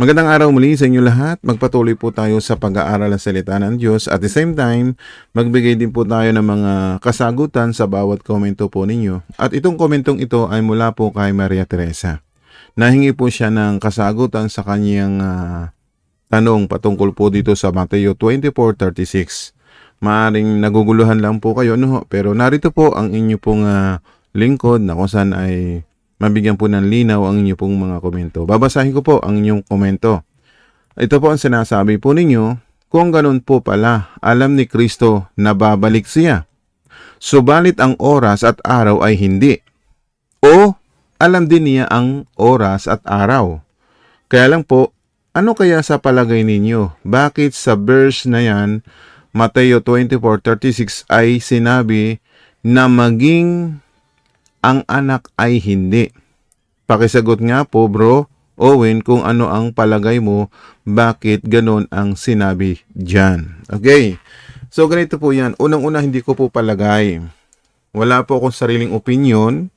Magandang araw muli sa inyo lahat. Magpatuloy po tayo sa pag-aaral ng salita ng Diyos. At the same time, magbigay din po tayo ng mga kasagutan sa bawat komento po ninyo. At itong komentong ito ay mula po kay Maria Teresa. Nahingi po siya ng kasagutan sa kanyang ah, tanong patungkol po dito sa Mateo 24.36. Maaring naguguluhan lang po kayo, no? pero narito po ang inyo pong ah, lingkod na kung saan ay mabigyan po ng linaw ang inyo pong mga komento. Babasahin ko po ang inyong komento. Ito po ang sinasabi po ninyo, kung ganun po pala, alam ni Kristo na babalik siya. Subalit ang oras at araw ay hindi. O alam din niya ang oras at araw. Kaya lang po, ano kaya sa palagay ninyo? Bakit sa verse na yan, Mateo 24.36 ay sinabi na maging ang anak ay hindi. Pakisagot nga po bro, Owen, kung ano ang palagay mo, bakit ganon ang sinabi dyan. Okay, so ganito po yan. Unang-una hindi ko po palagay. Wala po akong sariling opinion.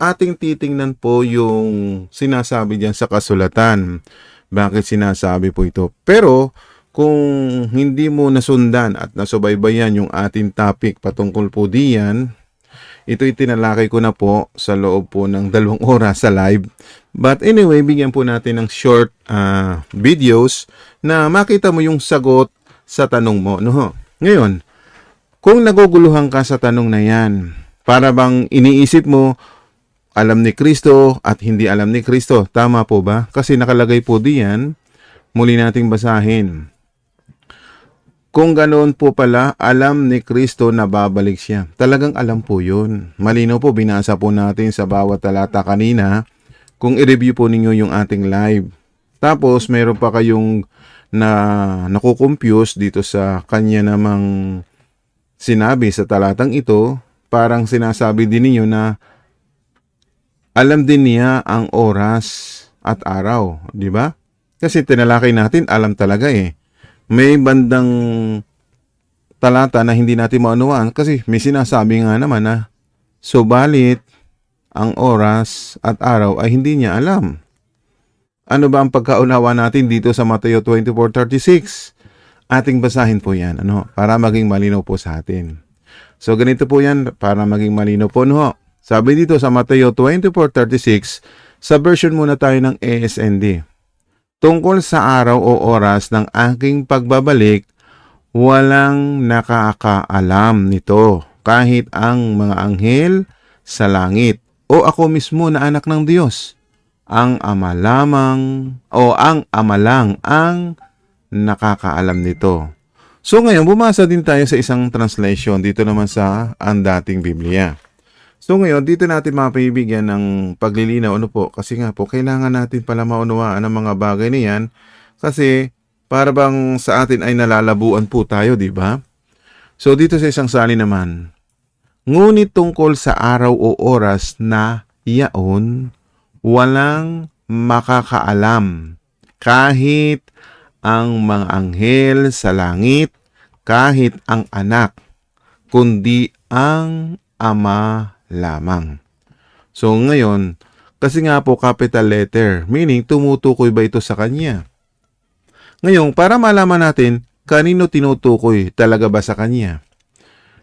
Ating titingnan po yung sinasabi dyan sa kasulatan. Bakit sinasabi po ito? Pero kung hindi mo nasundan at nasubaybayan yung ating topic patungkol po diyan, ito itinalakay ko na po sa loob po ng dalawang oras sa live. But anyway, bigyan po natin ng short ah, videos na makita mo yung sagot sa tanong mo. No? Ngayon, kung naguguluhan ka sa tanong na yan, para bang iniisip mo, alam ni Kristo at hindi alam ni Kristo. Tama po ba? Kasi nakalagay po diyan, muli nating basahin. Kung ganoon po pala, alam ni Kristo na babalik siya. Talagang alam po yun. Malinaw po, binasa po natin sa bawat talata kanina. Kung i-review po ninyo yung ating live. Tapos, meron pa kayong na nakukompuse dito sa kanya namang sinabi sa talatang ito. Parang sinasabi din ninyo na alam din niya ang oras at araw. Di ba? Kasi tinalakay natin, alam talaga eh may bandang talata na hindi natin maunawaan kasi may sinasabi nga naman na subalit ang oras at araw ay hindi niya alam. Ano ba ang pagkaunawa natin dito sa Mateo 24.36? Ating basahin po yan ano, para maging malinaw po sa atin. So ganito po yan para maging malinaw po. No? Sabi dito sa Mateo 24.36, sa version muna tayo ng ASND tungkol sa araw o oras ng aking pagbabalik, walang nakakaalam nito kahit ang mga anghel sa langit o ako mismo na anak ng Diyos. Ang ama lamang o ang ama lang ang nakakaalam nito. So ngayon, bumasa din tayo sa isang translation dito naman sa ang dating Biblia. So ngayon, dito natin mapibigyan ng paglilinaw. Ano po? Kasi nga po kailangan natin pala maunawaan ang mga bagay na yan. Kasi para bang sa atin ay nalalabuan po tayo, di ba? So dito sa isang sali naman, ngunit tungkol sa araw o oras na yaon, walang makakaalam. Kahit ang mga anghel sa langit, kahit ang anak, kundi ang ama lamang. So ngayon, kasi nga po capital letter, meaning tumutukoy ba ito sa kanya? Ngayon, para malaman natin kanino tinutukoy talaga ba sa kanya?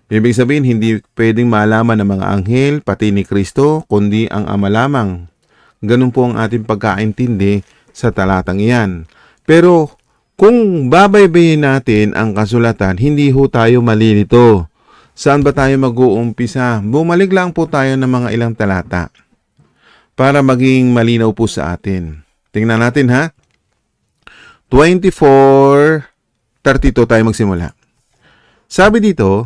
Ibig sabihin, hindi pwedeng malaman ng mga anghel, pati ni Kristo, kundi ang Ama lamang. Ganun po ang ating pagkaintindi sa talatang iyan. Pero kung babaybayin natin ang kasulatan, hindi ho tayo malilito. Saan ba tayo mag-uumpisa? Bumalik lang po tayo ng mga ilang talata para maging malinaw po sa atin. Tingnan natin ha. 24.32 tayo magsimula. Sabi dito,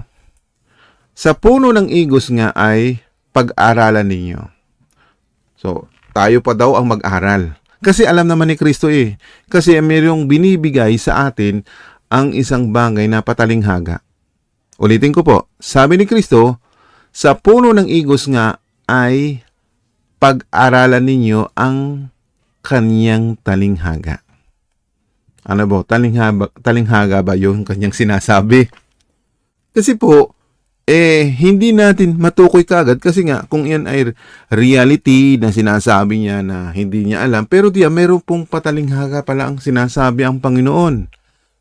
sa puno ng igos nga ay pag-aralan ninyo. So, tayo pa daw ang mag-aral. Kasi alam naman ni Kristo eh. Kasi mayroong binibigay sa atin ang isang bagay na patalinghaga. Ulitin ko po, sabi ni Kristo, sa puno ng igos nga ay pag-aralan ninyo ang kanyang talinghaga. Ano ba? Talinghaga, talinghaga ba yung kanyang sinasabi? Kasi po, eh hindi natin matukoy kagad kasi nga kung yan ay reality na sinasabi niya na hindi niya alam pero diya meron pong patalinghaga pala ang sinasabi ang Panginoon.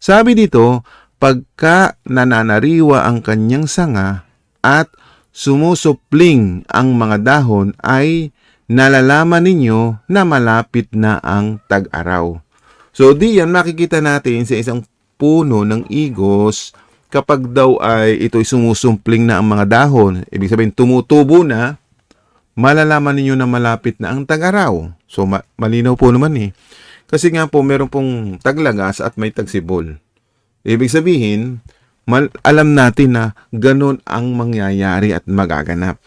Sabi dito, pagka nananariwa ang kanyang sanga at sumusupling ang mga dahon ay nalalaman ninyo na malapit na ang tag-araw. So diyan makikita natin sa isang puno ng igos kapag daw ay ito'y sumusumpling na ang mga dahon, ibig sabihin tumutubo na, malalaman ninyo na malapit na ang tag-araw. So ma- malinaw po naman eh. Kasi nga po meron pong taglagas at may tagsibol. Ibig sabihin, mal- alam natin na ganun ang mangyayari at magaganap.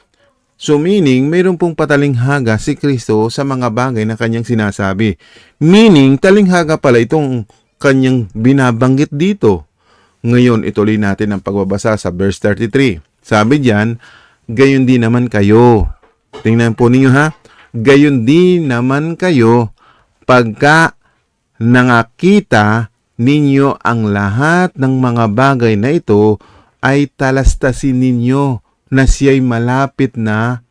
So meaning, mayroon pong patalinghaga si Kristo sa mga bagay na kanyang sinasabi. Meaning, talinghaga pala itong kanyang binabanggit dito. Ngayon, ituloy natin ang pagbabasa sa verse 33. Sabi diyan, gayon din naman kayo. Tingnan po ninyo ha. Gayon din naman kayo pagka nangakita ninyo ang lahat ng mga bagay na ito ay talastasin ninyo na siya'y malapit na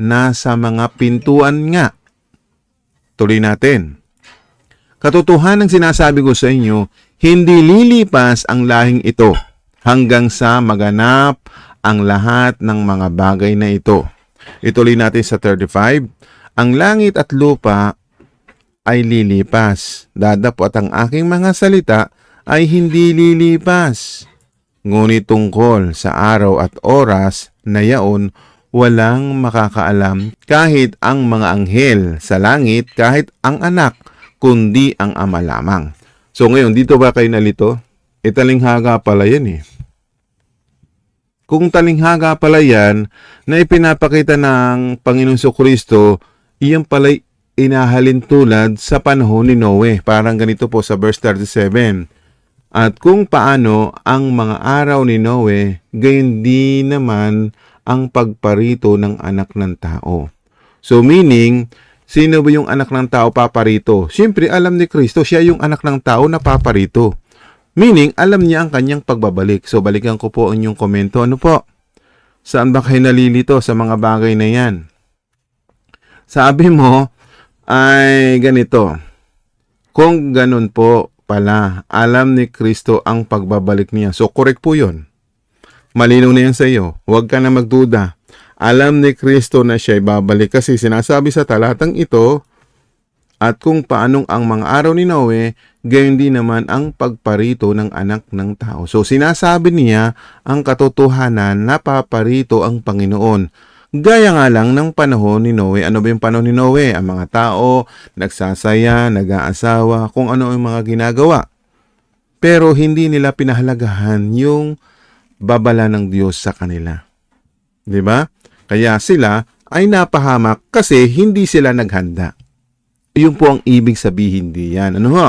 nasa mga pintuan nga. Tuloy natin. Katotohanan sinasabi ko sa inyo, hindi lilipas ang lahing ito hanggang sa maganap ang lahat ng mga bagay na ito. Ituloy natin sa 35. Ang langit at lupa ay lilipas. Dadapot ang aking mga salita ay hindi lilipas. Ngunit tungkol sa araw at oras na yaon, walang makakaalam kahit ang mga anghel sa langit, kahit ang anak, kundi ang ama lamang. So ngayon, dito ba kayo nalito? E talinghaga pala yan eh. Kung talinghaga pala yan, na ipinapakita ng Panginoon so Kristo, iyan pala inahalin tulad sa panahon ni Noe. Parang ganito po sa verse 37. At kung paano ang mga araw ni Noe, gayon din naman ang pagparito ng anak ng tao. So meaning, sino ba yung anak ng tao paparito? Siyempre, alam ni Kristo, siya yung anak ng tao na paparito. Meaning, alam niya ang kanyang pagbabalik. So, balikan ko po ang inyong komento. Ano po? Saan ba kayo nalilito sa mga bagay na yan? Sabi mo, ay ganito. Kung ganun po pala, alam ni Kristo ang pagbabalik niya. So, correct po yun. Malinaw na yan sa iyo. Huwag ka na magduda. Alam ni Kristo na siya babalik kasi sinasabi sa talatang ito, at kung paanong ang mga araw ni Noe, gayon din naman ang pagparito ng anak ng tao. So sinasabi niya ang katotohanan na paparito ang Panginoon. Gaya nga lang ng panahon ni Noe. Ano ba yung panahon ni Noe? Ang mga tao, nagsasaya, nag-aasawa, kung ano ang mga ginagawa. Pero hindi nila pinahalagahan yung babala ng Diyos sa kanila. 'Di ba? Kaya sila ay napahamak kasi hindi sila naghanda. Yun po ang ibig sabihin diyan. Ano ho?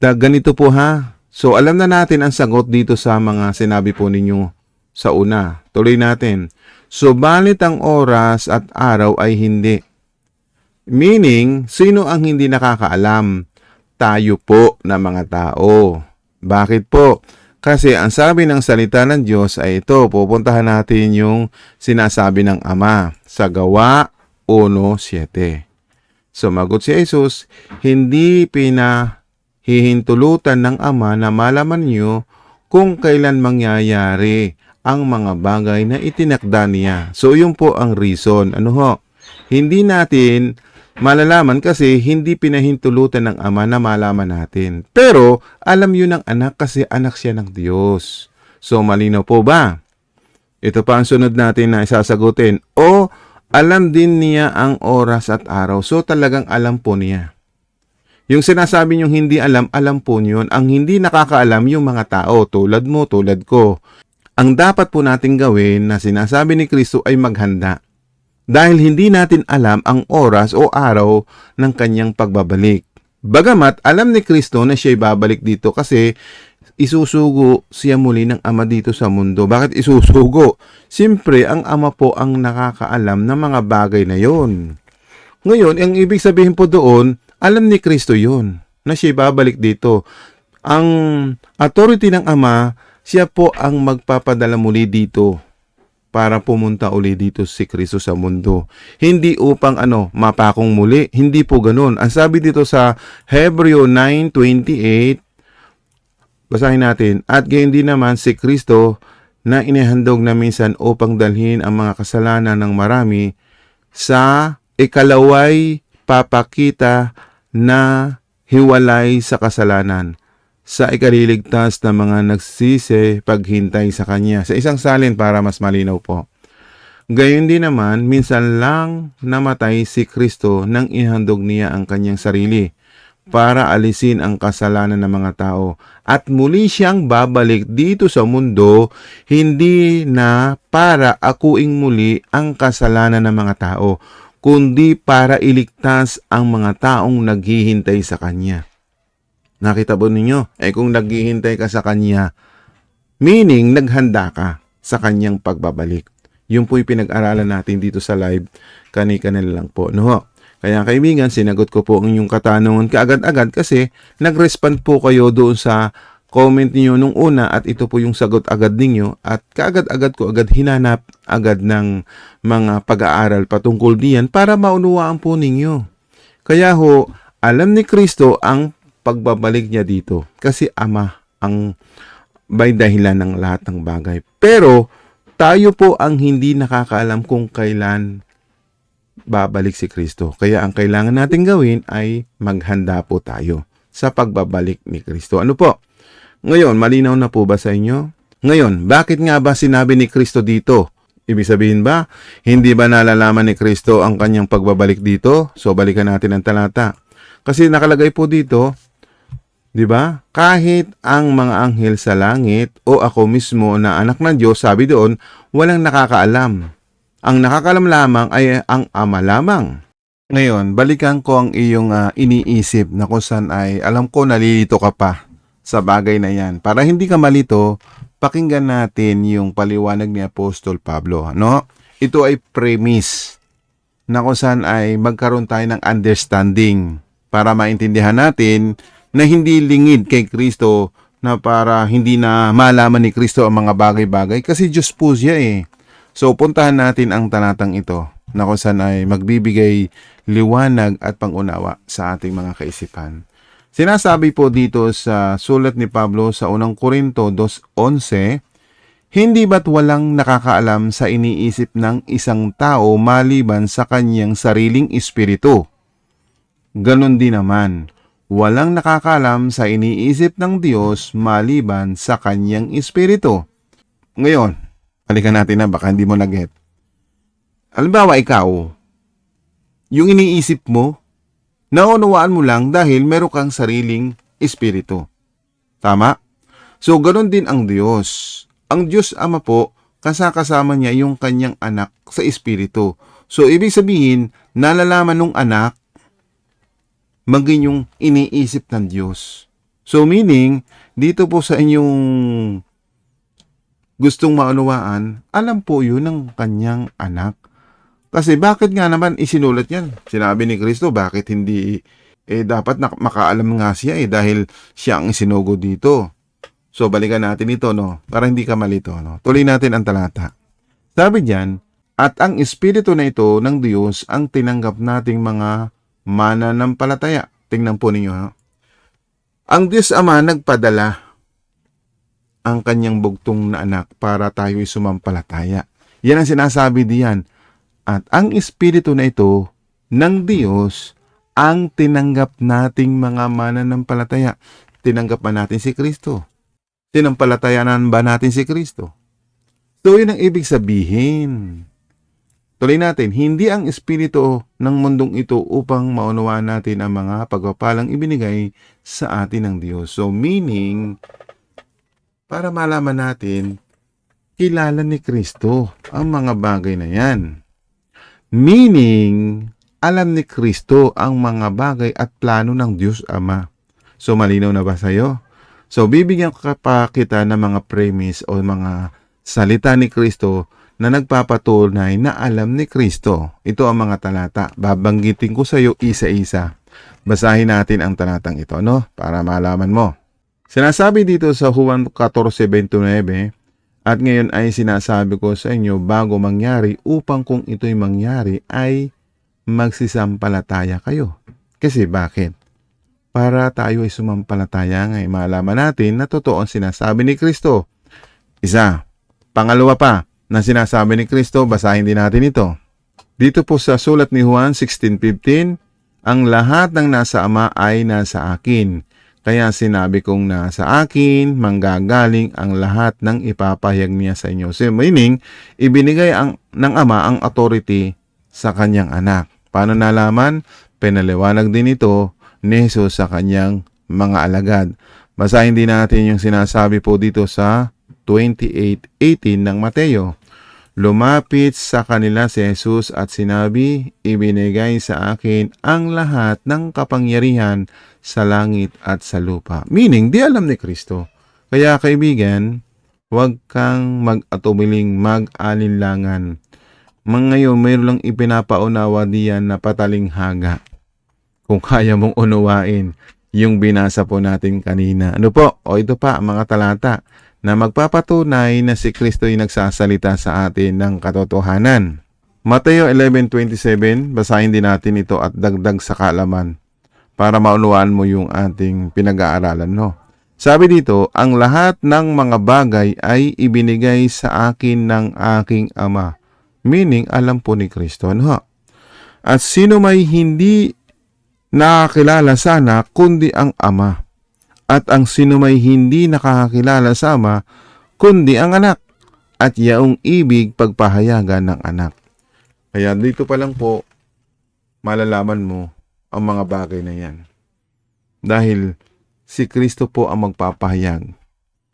Da, ganito po ha. So alam na natin ang sagot dito sa mga sinabi po ninyo sa una. Tuloy natin. Subalit ang oras at araw ay hindi. Meaning, sino ang hindi nakakaalam? Tayo po na mga tao. Bakit po? Kasi ang sabi ng salita ng Diyos ay ito, pupuntahan natin yung sinasabi ng Ama sa gawa 1.7. Sumagot si Jesus, hindi pinahihintulutan ng Ama na malaman niyo kung kailan mangyayari ang mga bagay na itinakda niya. So yun po ang reason. Ano ho? Hindi natin malalaman kasi hindi pinahintulutan ng Ama na malaman natin. Pero alam yun ng anak kasi anak siya ng Diyos. So malinaw po ba? Ito pa ang sunod natin na isasagutin. O alam din niya ang oras at araw. So talagang alam po niya. Yung sinasabi niyong hindi alam, alam po niyo yun. Ang hindi nakakaalam yung mga tao, tulad mo, tulad ko. Ang dapat po nating gawin na sinasabi ni Kristo ay maghanda. Dahil hindi natin alam ang oras o araw ng kanyang pagbabalik. Bagamat alam ni Kristo na siya'y babalik dito kasi isusugo siya muli ng Ama dito sa mundo. Bakit isusugo? Siyempre, ang Ama po ang nakakaalam ng mga bagay na yon. Ngayon, ang ibig sabihin po doon, alam ni Kristo yon na siya babalik dito. Ang authority ng Ama, siya po ang magpapadala muli dito. para pumunta uli dito si Kristo sa mundo. Hindi upang ano, mapakong muli. Hindi po ganun. Ang sabi dito sa Hebreo 9.28, basahin natin, At gayon din naman si Kristo na inihandog na minsan upang dalhin ang mga kasalanan ng marami sa ikalaway papakita na hiwalay sa kasalanan sa ikaliligtas ng mga nagsisi paghintay sa Kanya. Sa isang salin para mas malinaw po. Gayon din naman, minsan lang namatay si Kristo nang ihandog niya ang kanyang sarili para alisin ang kasalanan ng mga tao. At muli siyang babalik dito sa mundo, hindi na para akuing muli ang kasalanan ng mga tao, kundi para iligtas ang mga taong naghihintay sa Kanya. Nakita po ninyo? Eh kung naghihintay ka sa Kanya, meaning naghanda ka sa Kanyang pagbabalik. Yun po yung pinag-aralan natin dito sa live. Kani-kanila lang po. No? Kaya kaibigan, sinagot ko po ang inyong katanungan kaagad-agad kasi nag-respond po kayo doon sa comment niyo nung una at ito po yung sagot agad ninyo at kaagad-agad ko agad hinanap agad ng mga pag-aaral patungkol diyan para maunawaan po ninyo. Kaya ho, alam ni Kristo ang pagbabalik niya dito kasi ama ang may dahilan ng lahat ng bagay. Pero tayo po ang hindi nakakaalam kung kailan babalik si Kristo. Kaya ang kailangan natin gawin ay maghanda po tayo sa pagbabalik ni Kristo. Ano po? Ngayon, malinaw na po ba sa inyo? Ngayon, bakit nga ba sinabi ni Kristo dito? Ibig sabihin ba, hindi ba nalalaman ni Kristo ang kanyang pagbabalik dito? So, balikan natin ang talata. Kasi nakalagay po dito, di ba? Kahit ang mga anghel sa langit o ako mismo na anak ng Diyos, sabi doon, walang nakakaalam. Ang nakakalam lamang ay ang ama lamang. Ngayon, balikan ko ang iyong ah, iniisip na kung saan ay alam ko nalilito ka pa sa bagay na yan. Para hindi ka malito, pakinggan natin yung paliwanag ni Apostol Pablo. No? Ito ay premise na kung saan ay magkaroon tayo ng understanding para maintindihan natin na hindi lingid kay Kristo na para hindi na malaman ni Kristo ang mga bagay-bagay kasi Diyos po siya eh. So puntahan natin ang talatang ito na kung saan ay magbibigay liwanag at pangunawa sa ating mga kaisipan. Sinasabi po dito sa sulat ni Pablo sa unang Korinto 2.11, Hindi ba't walang nakakaalam sa iniisip ng isang tao maliban sa kanyang sariling espiritu? Ganon din naman, walang nakakaalam sa iniisip ng Diyos maliban sa kanyang espiritu. Ngayon, balikan natin na baka hindi mo na-get. Halimbawa ikaw, yung iniisip mo, naunawaan mo lang dahil meron kang sariling espiritu. Tama? So, ganun din ang Diyos. Ang Diyos Ama po, kasakasama niya yung kanyang anak sa espiritu. So, ibig sabihin, nalalaman ng anak maging yung iniisip ng Diyos. So, meaning, dito po sa inyong gustong maunawaan, alam po yun ng kanyang anak. Kasi bakit nga naman isinulat yan? Sinabi ni Kristo, bakit hindi, eh dapat makaalam nga siya eh dahil siya ang isinugo dito. So balikan natin ito no, para hindi ka malito no. Tuloy natin ang talata. Sabi diyan, at ang espiritu na ito ng Diyos ang tinanggap nating mga mananampalataya. Tingnan po ninyo ha. Ang Diyos Ama nagpadala ang kanyang bugtong na anak para tayo'y sumampalataya. Yan ang sinasabi diyan at ang espiritu na ito ng Diyos ang tinanggap nating mga mananampalataya. Tinanggap ba natin si Kristo? Tinampalatayanan ba natin si Kristo? So yun ang ibig sabihin. Tuloy natin, hindi ang espiritu ng mundong ito upang maunawaan natin ang mga pagpapalang ibinigay sa atin ng Diyos. So meaning, para malaman natin, kilala ni Kristo ang mga bagay na yan. Meaning, alam ni Kristo ang mga bagay at plano ng Diyos Ama. So, malinaw na ba sa'yo? So, bibigyan ko pa kita ng mga premise o mga salita ni Kristo na nagpapatunay na alam ni Kristo. Ito ang mga talata. Babanggitin ko sa iyo isa-isa. Basahin natin ang talatang ito, no? Para malaman mo. Sinasabi dito sa Juan 14.29, At ngayon ay sinasabi ko sa inyo bago mangyari upang kung ito'y mangyari ay magsisampalataya kayo. Kasi bakit? Para tayo ay sumampalataya ngay malaman natin na totoo ang sinasabi ni Kristo. Isa. Pangalawa pa na sinasabi ni Kristo, basahin din natin ito. Dito po sa sulat ni Juan 16.15, ang lahat ng nasa Ama ay nasa akin. Kaya sinabi kong nasa akin, manggagaling ang lahat ng ipapahayag niya sa inyo. So meaning, ibinigay ang, ng Ama ang authority sa kanyang anak. Paano nalaman? Pinaliwanag din ito ni Jesus sa kanyang mga alagad. Basahin din natin yung sinasabi po dito sa 28.18 ng Mateo. Lumapit sa kanila si Jesus at sinabi, Ibinigay sa akin ang lahat ng kapangyarihan sa langit at sa lupa. Meaning, di alam ni Kristo. Kaya kaibigan, huwag kang mag-atumiling mag-alinlangan. Ngayon, mayroon lang ipinapaunawa diyan na pataling haga. Kung kaya mong unawain yung binasa po natin kanina. Ano po? O ito pa, mga talata na magpapatunay na si Kristo ay nagsasalita sa atin ng katotohanan. Mateo 11.27, basahin din natin ito at dagdag sa kaalaman para maunawaan mo yung ating pinag-aaralan. No? Sabi dito, ang lahat ng mga bagay ay ibinigay sa akin ng aking Ama. Meaning, alam po ni Kristo. Ano? At sino may hindi nakakilala sana kundi ang Ama at ang sino may hindi nakakakilala sa ama, kundi ang anak, at yaong ibig pagpahayagan ng anak. Kaya dito pa lang po, malalaman mo ang mga bagay na yan. Dahil si Kristo po ang magpapahayag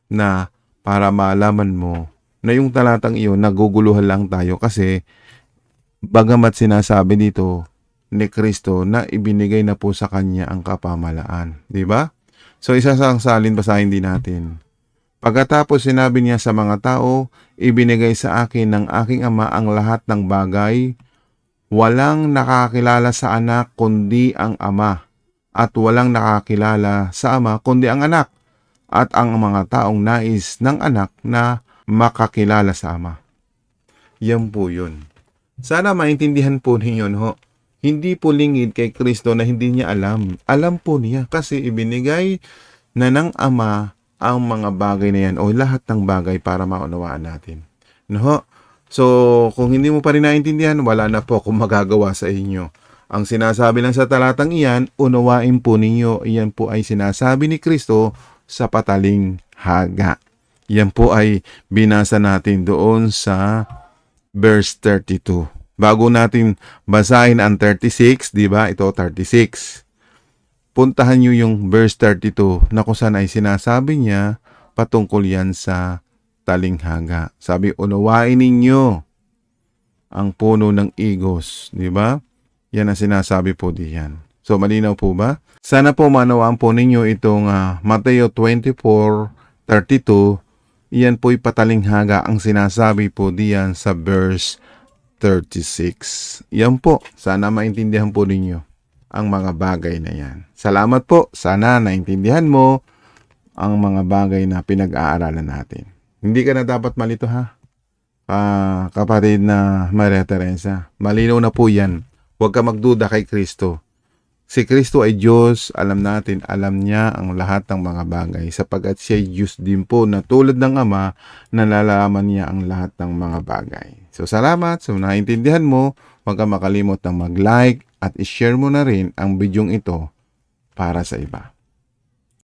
na para malaman mo na yung talatang iyon, naguguluhan lang tayo kasi bagamat sinasabi dito ni Kristo na ibinigay na po sa kanya ang kapamalaan. Di ba? So isa sa salin basahin din natin. Pagkatapos sinabi niya sa mga tao, ibinigay sa akin ng aking ama ang lahat ng bagay. Walang nakakilala sa anak kundi ang ama. At walang nakakilala sa ama kundi ang anak. At ang mga taong nais ng anak na makakilala sa ama. Yan po yun. Sana maintindihan po ninyo, no? Hindi po lingid kay Kristo na hindi niya alam. Alam po niya kasi ibinigay na ng Ama ang mga bagay na yan o lahat ng bagay para maunawaan natin. No? So, kung hindi mo pa rin naintindihan, wala na po akong magagawa sa inyo. Ang sinasabi lang sa talatang iyan, unawain po ninyo, iyan po ay sinasabi ni Kristo sa pataling haga. Yan po ay binasa natin doon sa verse 32. Bago natin basahin ang 36, di ba? Ito 36. Puntahan nyo yung verse 32 na kung saan ay sinasabi niya patungkol yan sa talinghaga. Sabi, unawain ninyo ang puno ng igos. Di ba? Yan ang sinasabi po diyan. So, malinaw po ba? Sana po manawaan po ninyo itong uh, Mateo 24:32. Iyan po'y patalinghaga ang sinasabi po diyan sa verse 36. Yan po, sana maintindihan po ninyo ang mga bagay na yan. Salamat po, sana naintindihan mo ang mga bagay na pinag-aaralan natin. Hindi ka na dapat malito ha, uh, kapatid na Maria Teresa. Malinaw na po yan. Huwag ka magduda kay Kristo. Si Kristo ay Diyos, alam natin, alam niya ang lahat ng mga bagay sapagkat siya ay Diyos din po na tulad ng Ama, nalalaman niya ang lahat ng mga bagay. So salamat, so naintindihan mo, huwag ka makalimot ng mag-like at i-share mo na rin ang bidyong ito para sa iba.